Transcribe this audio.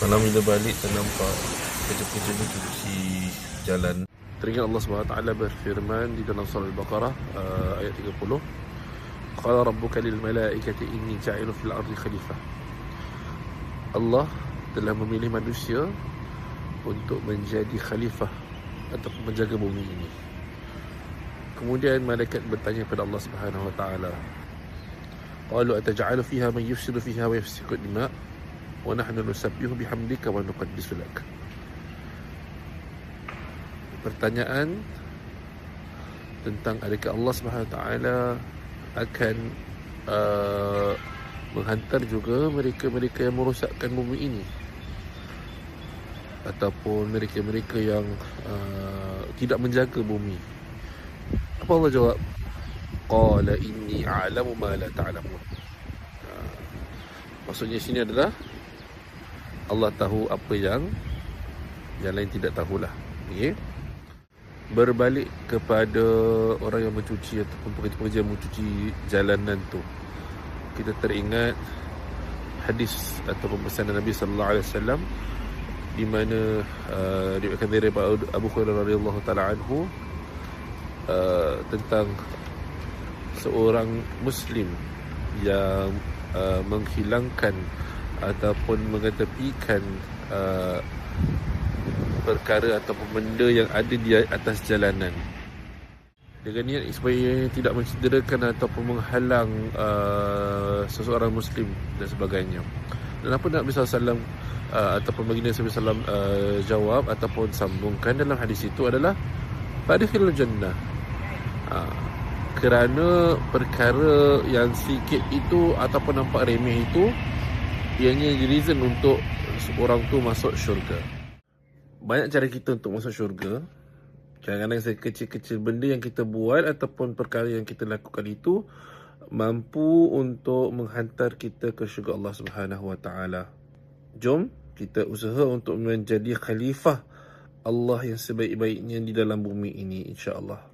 Semalam bila balik ternampak kerja-kerja ni cuci jalan. Teringat Allah SWT berfirman di dalam surah Al-Baqarah uh, ayat 30. Qala rabbuka lil malaikati inni ja'ilun fil ardi khalifah. Allah telah memilih manusia untuk menjadi khalifah atau menjaga bumi ini. Kemudian malaikat bertanya kepada Allah Subhanahu wa taala. Qalu ataj'alu fiha man yufsidu fiha wa yafsiku dima' wa nahnu nusabbihu bihamdika wa nuqaddisu lak. Pertanyaan tentang adakah Allah Subhanahu taala akan uh, menghantar juga mereka-mereka yang merosakkan bumi ini ataupun mereka-mereka yang uh, tidak menjaga bumi. Apa Allah jawab? Qala inni a'lamu ma la ta'lamun. Uh, maksudnya sini adalah Allah tahu apa yang yang lain tidak tahulah. Okey. Berbalik kepada orang yang mencuci ataupun pekerja-pekerja yang mencuci jalanan tu. Kita teringat hadis ataupun pesanan Nabi sallallahu alaihi wasallam di mana uh, diriwayatkan Abu Hurairah radhiyallahu taala anhu uh, tentang seorang muslim yang uh, menghilangkan ataupun mengetepikan uh, perkara ataupun benda yang ada di atas jalanan. Dengan niat supaya tidak mencederakan ataupun menghalang uh, seseorang muslim dan sebagainya. Dan apa Nabi SAW uh, ataupun baginda Nabi SAW uh, jawab ataupun sambungkan dalam hadis itu adalah Fadikhil jannah. Uh, kerana perkara yang sikit itu ataupun nampak remeh itu ianya reason untuk orang tu masuk syurga banyak cara kita untuk masuk syurga kadang-kadang sekecil-kecil benda yang kita buat ataupun perkara yang kita lakukan itu mampu untuk menghantar kita ke syurga Allah Subhanahu Wa Taala. Jom kita usaha untuk menjadi khalifah Allah yang sebaik-baiknya di dalam bumi ini insya-Allah.